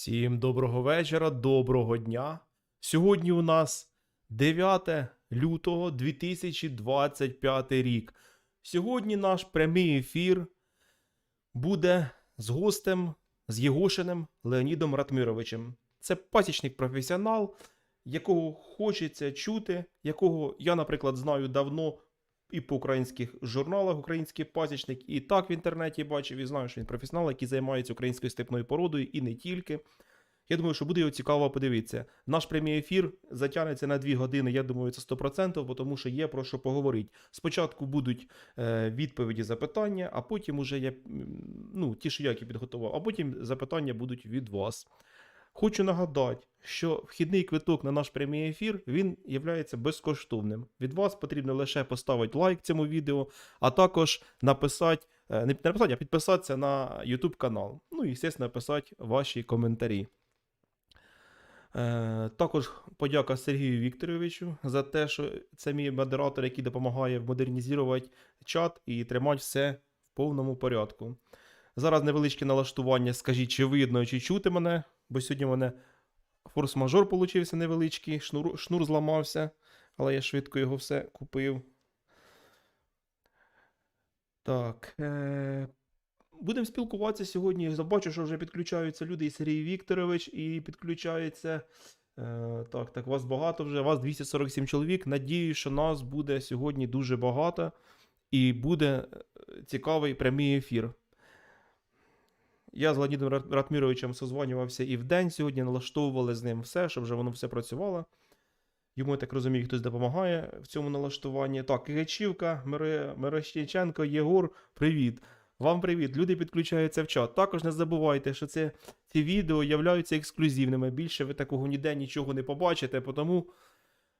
Всім доброго вечора, доброго дня. Сьогодні у нас 9 лютого 2025 рік. Сьогодні наш прямий ефір буде з гостем, з Єгошиним Леонідом Ратмировичем. Це пасічник професіонал, якого хочеться чути, якого я, наприклад, знаю давно і по українських журналах, український пасічник, і так в інтернеті бачив і знаю, що він професіонал, який займається українською степною породою і не тільки. Я думаю, що буде його цікаво подивитися. Наш прямий ефір затягнеться на 2 години, я думаю, це 100%, бо тому що є про що поговорити. Спочатку будуть е, відповіді, запитання, а потім уже я, ну, ті, що я які підготував, а потім запитання будуть від вас. Хочу нагадати, що вхідний квиток на наш прямий ефір він є безкоштовним. Від вас потрібно лише поставити лайк цьому відео, а також написати, е, не написати, а підписатися на YouTube канал. Ну і, звісно, написати ваші коментарі. Е, також подяка Сергію Вікторовичу за те, що це мій модератор, який допомагає модернізувати чат і тримати все в повному порядку. Зараз невеличке налаштування. Скажіть, чи видно, чи чути мене, бо сьогодні у мене форс-мажор получився невеличкий, шнур, шнур зламався, але я швидко його все купив. Так. Е- Будемо спілкуватися сьогодні. Я Бачу, що вже підключаються люди, і Сергій Вікторович, і підключається. Е, так, так, вас багато вже, вас 247 чоловік. Надію, що нас буде сьогодні дуже багато і буде е, цікавий прямий ефір. Я з Леонідом Ратміровичем созванювався і вдень сьогодні, налаштовували з ним все, щоб вже воно все працювало. Йому, я так розумію, хтось допомагає в цьому налаштуванні. Так, Кигачівка, Миро- Мирошніченко, Єгор, привіт. Вам привіт. Люди підключаються в чат. Також не забувайте, що це, ці відео являються ексклюзивними. Більше ви такого ніде нічого не побачите, тому,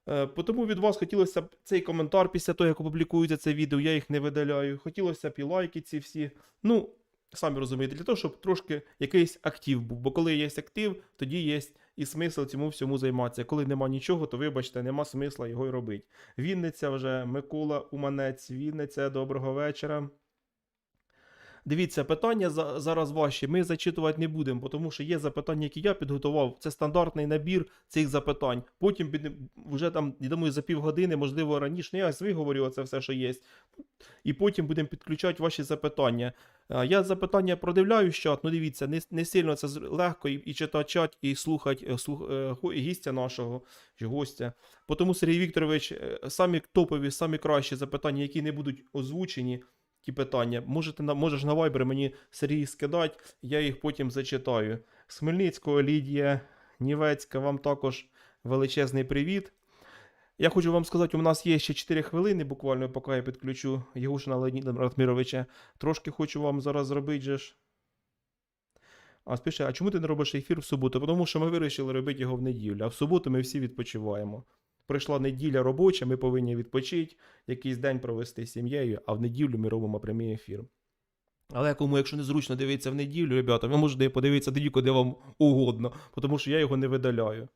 е, тому від вас хотілося б цей коментар після того, як опублікується це відео, я їх не видаляю. Хотілося б і лайки ці всі. Ну, самі розумієте, для того, щоб трошки якийсь актив був. Бо коли є актив, тоді є і смисл цьому всьому займатися. Коли нема нічого, то вибачте, нема смисла його й робити. Вінниця вже, Микола Уманець, Вінниця, доброго вечора. Дивіться, питання зараз ваші. Ми зачитувати не будемо, тому що є запитання, які я підготував. Це стандартний набір цих запитань. Потім вже там, я думаю, за півгодини, можливо, раніше. Ну, я виговорю це все, що є. І потім будемо підключати ваші запитання. Я запитання продивляю чат, ну дивіться, не, не сильно це легко і, і читати чат, і слухати е, слух, е, гістя нашого гостя. Тому Сергій Вікторович, е, самі топові, самі кращі запитання, які не будуть озвучені, ті питання, можете можеш на Viber мені Сергій скидати, я їх потім зачитаю. З Хмельницького Лідія Нівецька, вам також величезний привіт. Я хочу вам сказати, у нас є ще 4 хвилини, буквально, поки я підключу Єгушина Леоніда Ратміровича. Трошки хочу вам зараз зробити же ж. А спише, а чому ти не робиш ефір в суботу? Тому що ми вирішили робити його в неділю, а в суботу ми всі відпочиваємо. Прийшла неділя робоча, ми повинні відпочити, якийсь день провести з сім'єю, а в неділю ми робимо прямий ефір. Але кому, якщо незручно дивитися в неділю, ребята, ви можете подивитися тоді, куди вам угодно, тому що я його не видаляю.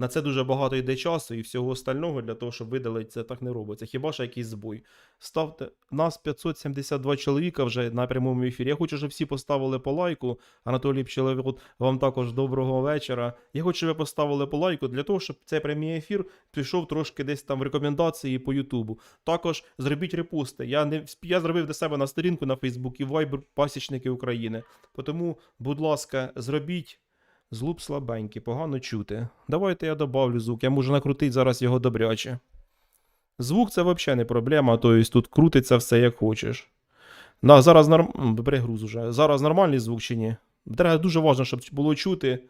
На це дуже багато йде часу і всього остального для того, щоб видалити це так не робиться. Хіба що якийсь збой. Ставте нас 572 чоловіка вже на прямому ефірі. Я хочу, щоб всі поставили по лайку. Анатолій Пчеловод, вам також доброго вечора. Я хочу, щоб ви поставили по лайку для того, щоб цей прямий ефір пішов трошки десь там в рекомендації по Ютубу. Також зробіть репости. Я не я зробив для себе на сторінку на Фейсбук і Viber пасічники України. Тому, будь ласка, зробіть. Злуб слабенький, погано чути. Давайте я добавлю звук, я можу накрутити зараз його добряче. Звук це взагалі не проблема, тобто тут крутиться все як хочеш. На, зараз норм... перегруз уже. Зараз нормальний звук чи ні? Треба дуже важливо, щоб було чути.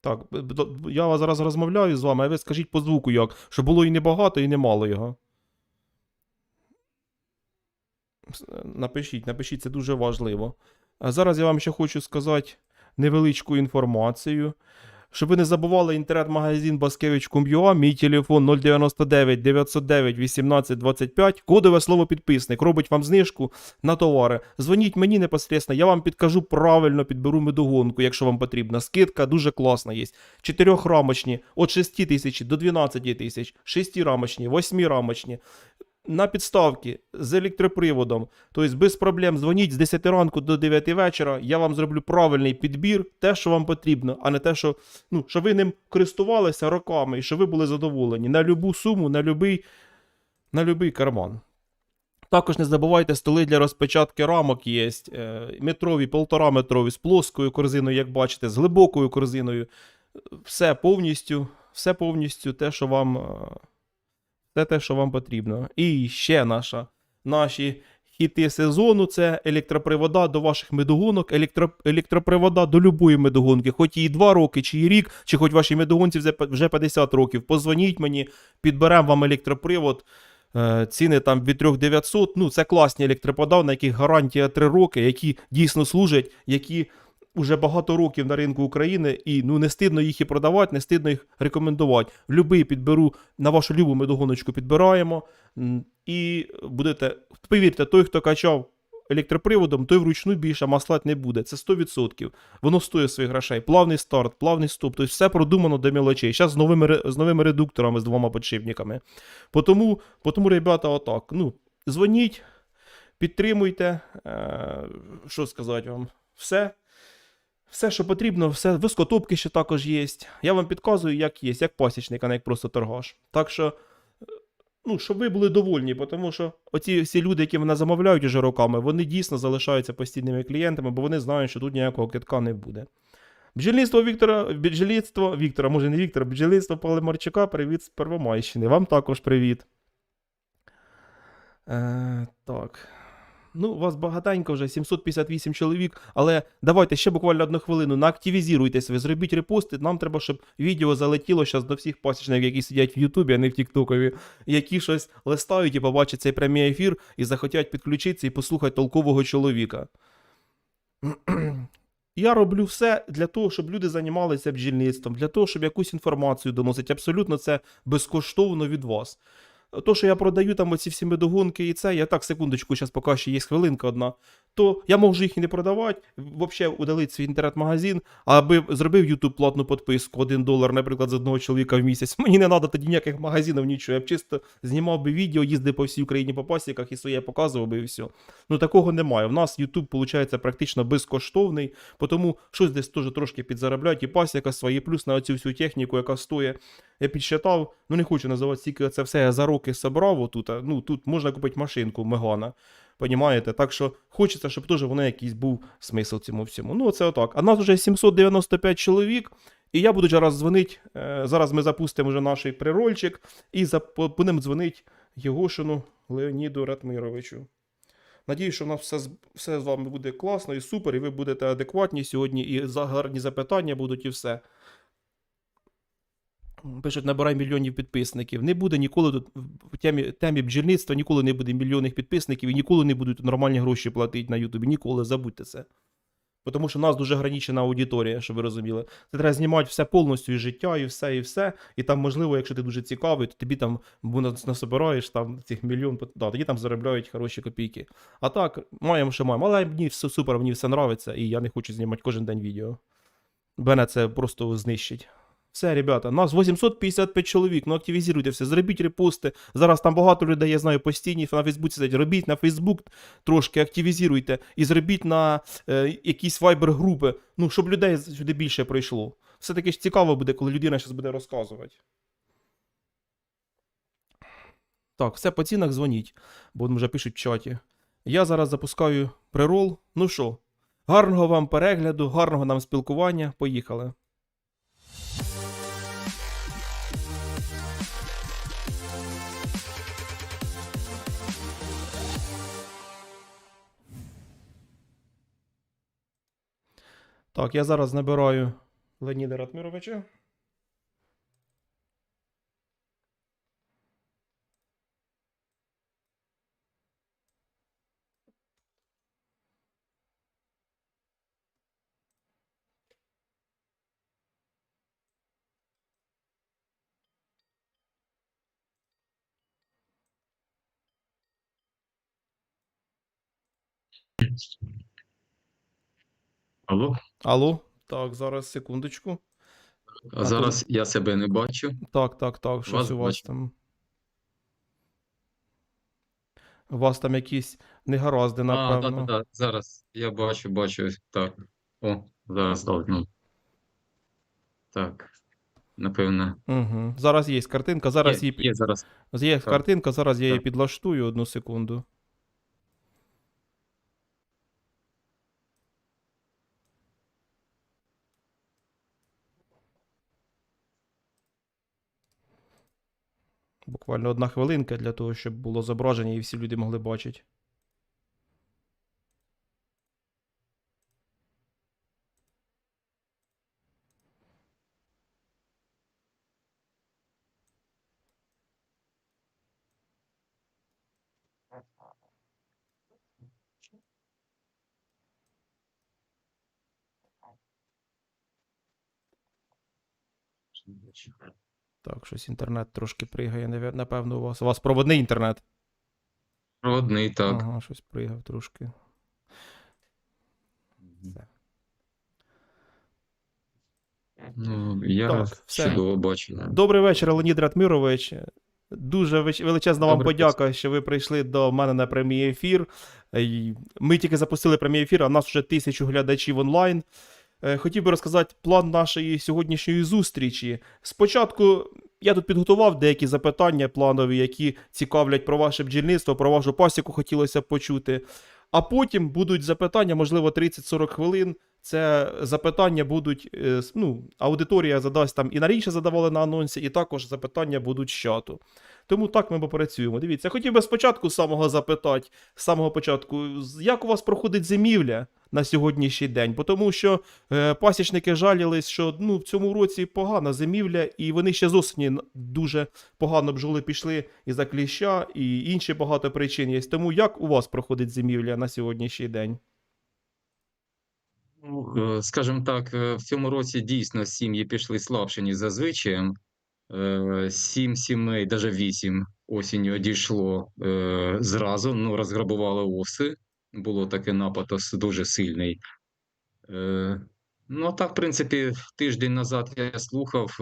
Так, я зараз розмовляю з вами, а ви скажіть по звуку як, щоб було і небагато, і немало його. Напишіть, напишіть, це дуже важливо. А зараз я вам ще хочу сказати невеличку інформацію. Щоб ви не забували інтернет-магазин Баскевич.com.ua, мій телефон 099 909 18 25, кодове слово підписник, робить вам знижку на товари. Дзвоніть мені непосредственно, я вам підкажу правильно, підберу медогонку, якщо вам потрібна. Скидка дуже класна є. Чотирьохрамочні від 6 тисяч до 12 тисяч, шестирамочні, восьмирамочні. На підставки з електроприводом, тобто без проблем дзвоніть з 10 ранку до 9 вечора. Я вам зроблю правильний підбір, те, що вам потрібно, а не те, що, ну, що ви ним користувалися роками і що ви були задоволені на любу суму, на любий, на любий карман. Також не забувайте, столи для розпечатки рамок є. е, Метрові, полтора метрові, з плоскою корзиною, як бачите, з глибокою корзиною. Все повністю, все повністю те, що вам, е, все те, що вам потрібно. І ще наша, наші хіти сезону це електропривода до ваших медогонок, електро, електропривода до любої медогонки, хоч їй 2 роки, чи рік, чи хоч вашій медогонці вже- вже 50 років. Позвоніть мені, підберемо вам електропривод. Е, Ціни там від 3900, ну це класні електропода, на яких гарантія 3 роки, які дійсно служать, які вже багато років на ринку України, і ну не стидно їх і продавати, не стидно їх рекомендувати. Любий підберу на вашу любу медогоночку підбираємо. І будете, повірте, той, хто качав електроприводом, той вручну більше маслать не буде. Це 100%. Воно стоїть своїх грошей. Плавний старт, плавний стоп. Тобто все продумано до мілочей. Зараз з новими, з новими редукторами, з двома подшипниками. Потому, потому ребята, отак. Ну, дзвоніть, підтримуйте. Е, що сказати вам? Все. Все, що потрібно, все, вискотопки ще також є. Я вам підказую, як є, як пасічник, а не як просто торгаш. Так що, е, ну, щоб ви були довольні, тому що оці всі люди, які мене замовляють уже роками, вони дійсно залишаються постійними клієнтами, бо вони знають, що тут ніякого китка не буде. Бджільництво Віктора, бджільництво Віктора, може не Віктора, бджільництво Палимарчука, привіт з Первомайщини. Вам також привіт. Е, так. Ну, вас багатенько вже 758 чоловік, але давайте ще буквально одну хвилину. Наактивізуйтесь ви, зробіть репости. Нам треба, щоб відео залетіло зараз до всіх пасічників, які сидять в Ютубі, а не в Тіктокові, які щось листають і побачать цей прямий ефір і захотять підключитися і послухати толкового чоловіка. Я роблю все для того, щоб люди займалися бджільництвом, для того, щоб якусь інформацію доносити. Абсолютно це безкоштовно від вас. То, що я продаю там оці всі медогонки і це, я так, секундочку, зараз поки ще є хвилинка одна, то я можу їх і не продавати, взагалі удалити свій інтернет-магазин, аби зробив YouTube платну підписку 1 долар, наприклад, з одного чоловіка в місяць. Мені не треба тоді ніяких магазинів, нічого. Я б чисто знімав би відео, їздив по всій Україні по пасіках і своє показував би і все. Ну такого немає. В нас YouTube, виходить, практично безкоштовний, тому щось десь теж трошки підзаробляють, і пасіка свої, плюс на оцю всю техніку, яка стоїть. Я підсчитав, ну не хочу називати стільки це все я за роки собрав отут. Ну тут можна купити машинку Мегана. Понімаєте? Так що хочеться, щоб теж воно якийсь був смисл цьому всьому. Ну, це отак. А нас вже 795 чоловік, і я буду зараз дзвонити. Е, зараз ми запустимо вже наш прирольчик і будемо дзвонити Єгошину Леоніду Ратмировичу. Надію, що у нас все, все з вами буде класно і супер, і ви будете адекватні сьогодні, і гарні запитання будуть, і все. Пишуть, набирай мільйонів підписників. Не буде ніколи тут в темі, темі бджільництва, ніколи не буде мільйонних підписників і ніколи не будуть нормальні гроші платити на Ютубі. Ніколи забудьте це. Тому що у нас дуже ограничена аудиторія, щоб ви розуміли. Це треба знімати все повністю і життя, і все, і все. І там, можливо, якщо ти дуже цікавий, то тобі там бо нас- насобираєш там цих мільйон, да, тоді там заробляють хороші копійки. А так, маємо, що маємо. Але мені все супер, мені все нравиться, і я не хочу знімати кожен день відео. Мене це просто знищить. Все, ребята, нас 855 чоловік. Ну активізуйтеся, зробіть репости. Зараз там багато людей, я знаю, постійні на Фейсбуці сидять. Робіть на Фейсбук трошки, активізуйте і зробіть на е, якісь вайбер-групи, ну, щоб людей сюди більше прийшло. Все-таки ж цікаво буде, коли людина щось буде розказувати. Так, все по цінах дзвоніть, бо вже пишуть в чаті. Я зараз запускаю прирол. Ну що, гарного вам перегляду, гарного нам спілкування. Поїхали. Так, я зараз набираю Леоніда Ратмировича. Алло, Алло. Так, зараз секундочку. а зараз я себе не бачу. Так, так, так, щось Вас у вас бачу. там. У вас там якісь негаразди, А, да, да, напевно. да. Зараз я бачу, бачу. Так. О, зараз дав. Ну. Так. Напевно. Угу. Зараз є картинка, зараз Є, її є зараз. Є Так. картинка, зараз я її підлаштую одну секунду. Буквально одна хвилинка для того, щоб було зображення і всі люди могли бачити. Так, щось інтернет трошки пригає, напевно, у вас. У вас проводний інтернет. Родний, так. Ага, щось пригав трошки. Ну, я Так, все. чудово бачу. Добрий вечір, Леонід Ратмірович. Дуже веч- величезна вам Добрий подяка, що ви прийшли до мене на прямий ефір. Й Ми тільки запустили прямий ефір, а в нас вже тисячу глядачів онлайн. Е, Хотів би розказати план нашої сьогоднішньої зустрічі. Спочатку я тут підготував деякі запитання планові, які цікавлять про ваше бджільництво, про вашу пасіку хотілося б почути. А потім будуть запитання, можливо, 30-40 хвилин. Це запитання будуть, е, ну, аудиторія задасть там і раніше задавали на анонсі, і також запитання будуть з чату. Тому так ми попрацюємо. Дивіться, хотів би спочатку самого запитати, з самого початку, як у вас проходить зимівля на сьогоднішній день? Тому що е, пасічники жалілись, що ну, в цьому році погана зимівля, і вони ще з осені дуже погано бджоли пішли і за кліща, і інші багато причин є. Тому як у вас проходить зимівля на сьогоднішній день? Ну, е, скажімо так, е, в цьому році дійсно сім'ї пішли слабше, ніж зазвичай. Е, Сім сімей, навіть вісім осінню одійшло е, зразу, ну, розграбували оси. Було таке нападос дуже сильний. Е, Ну, так, в принципі, тиждень назад я слухав,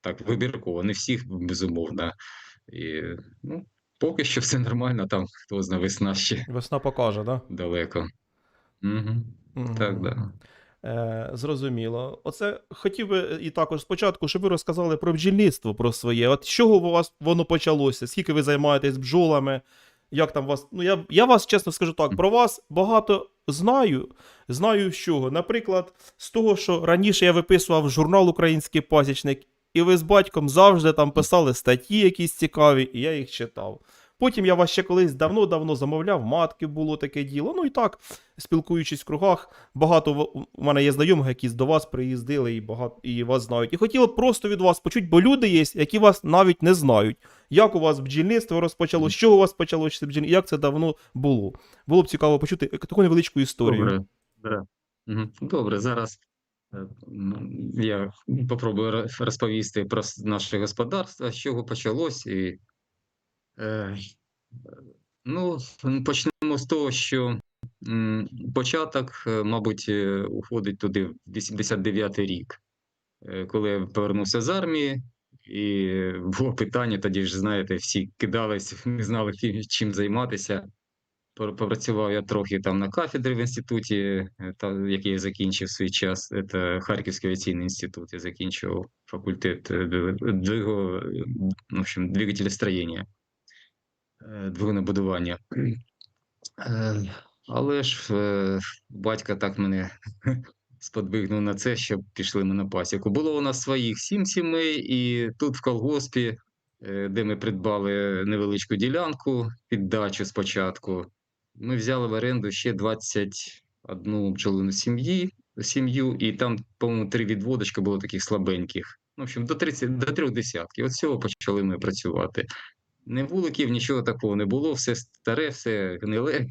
так, вибірково, не всіх, безумовно. І, ну, поки що все нормально, там, хто знає, весна ще Весна покаже, так? далеко. Угу. Да? Так, да. Е, зрозуміло. Оце хотів би і також спочатку, щоб ви розказали про бджільництво про своє. От з чого у вас воно почалося? Скільки ви займаєтесь бджолами? Як там вас. Ну, я, я вас чесно скажу так, про вас багато знаю. Знаю з чого. Наприклад, з того, що раніше я виписував журнал Український пасічник, і ви з батьком завжди там писали статті якісь цікаві, і я їх читав. Потім я вас ще колись давно-давно замовляв, матки було таке діло. Ну і так, спілкуючись в кругах, багато у мене є знайомих, які до вас приїздили і багато і вас знають. І хотіли просто від вас почути, бо люди є, які вас навіть не знають. Як у вас бджільництво розпочалося, чого у вас почалося бджільництво, як це давно було. Було б цікаво почути таку невеличку історію. Добре, да. Добре, зараз е, я попробую розповісти про наше господарство, з чого почалось. І, ну, почнемо з того, що початок, е, мабуть, е, уходить туди в 89-й рік, е, коли я повернувся з армії, і було питання, тоді ж, знаєте, всі кидались, не знали, чим- займатися. Попрацював я трохи там на кафедрі в інституті, е, який я закінчив свій час. Це Харківський авіаційний інститут. Я закінчував факультет е, е, двигателестроєння, е, двигунобудування. Е, Але ж е, батько так мене сподвигнув на це, щоб пішли ми на пасіку. Було у нас своїх сім сімей, і тут в колгоспі, де ми придбали невеличку ділянку під дачу спочатку, ми взяли в оренду ще 21 бджолину сім'ї, сім'ю, і там, по-моєму, три відводочки було таких слабеньких. В общем, до 30, до трьох десятків. От цього почали ми працювати. Не вуликів, нічого такого не було, все старе, все гниле.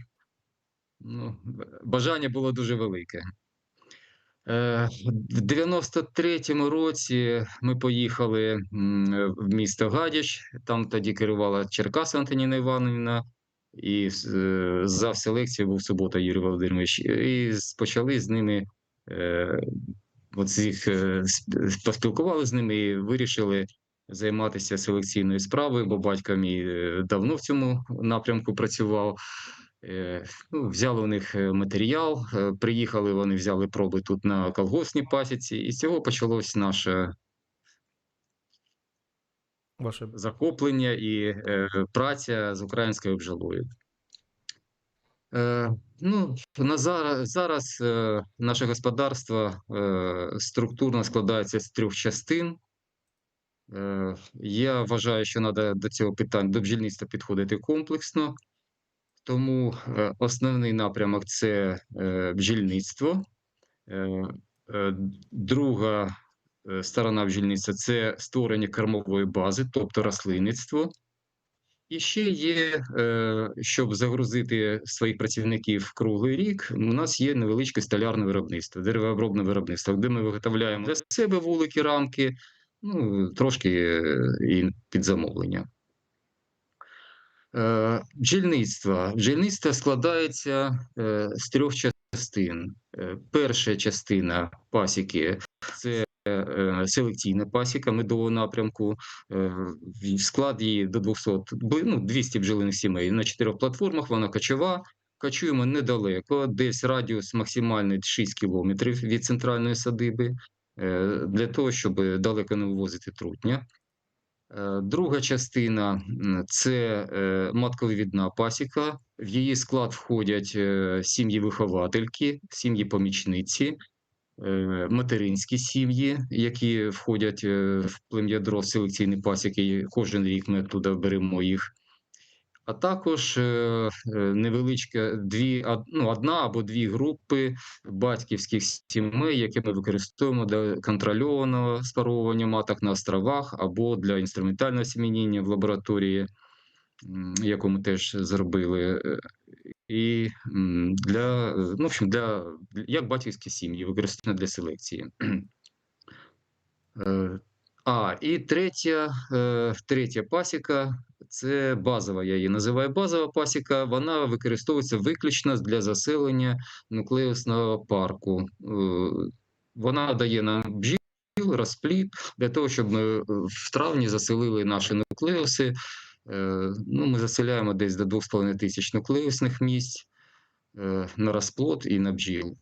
Ну, бажання було дуже велике. Е, В 93-му році ми поїхали в місто Гадяч, там тоді керувала Черкаса Антоніна Іванівна, і е, зав селекції був Субота Юрій Володимирович. І почали з ними, е, от їх, е, поспілкували з ними і вирішили займатися селекційною справою, бо батько мій е, давно в цьому напрямку працював. Е, Ну, взяли у них е, матеріал, приїхали, вони взяли проби тут на колгоспній пасіці, і з цього почалось наше Ваше захоплення і е, праця з українською бджолою. Е, ну, на зараз, зараз е, наше господарство е, структурно складається з трьох частин. Е, я вважаю, що треба до цього питання до бджільництва підходити комплексно. Тому е, основний напрямок це е, бджільництво. Друга сторона бджільництва це створення кормової бази, тобто рослинництво. І ще є, щоб загрузити своїх працівників круглий рік, у нас є невеличке столярне виробництво, деревообробне виробництво, де ми виготовляємо для себе вулики, рамки, ну, трошки е, і під замовлення. Е, Бджільництво. Бджільництво складається е, з трьох частин. Перша частина пасіки це селекційна пасіка медового напрямку. Склад її до 200, бли- ну, 200 бджолиних сімей. На чотирьох платформах вона кочова. Кочуємо недалеко, десь радіус максимальний 6 кілометрів від центральної садиби, для того, щоб далеко не вивозити трутня. Е, Друга частина це е, матковідна пасіка. В її склад входять е, сім'ї-виховательки, сім'ї-помічниці, е, материнські сім'ї, які входять е, в плем'ядро селекційної пасіки. Кожен рік ми туди беремо їх. А також е, е, невеличка дві, ну, одна або дві групи батьківських сімей, які ми використовуємо для контрольованого спаровування маток на островах або для інструментального сім'яніння в лабораторії, яку ми теж зробили. е, І для, ну, в общем, для, як батьківські сім'ї, використовуємо для селекції. А, і третя, е, третя пасіка це базова, я її називаю базова пасіка. Вона використовується виключно для заселення нуклеусного парку. Е, Вона дає нам бджіл, розплід для того, щоб ми е, в травні заселили наші нуклеуси. Ну, ми заселяємо десь до 2,5 тисяч нуклеусних місць на розплод і на бджіл.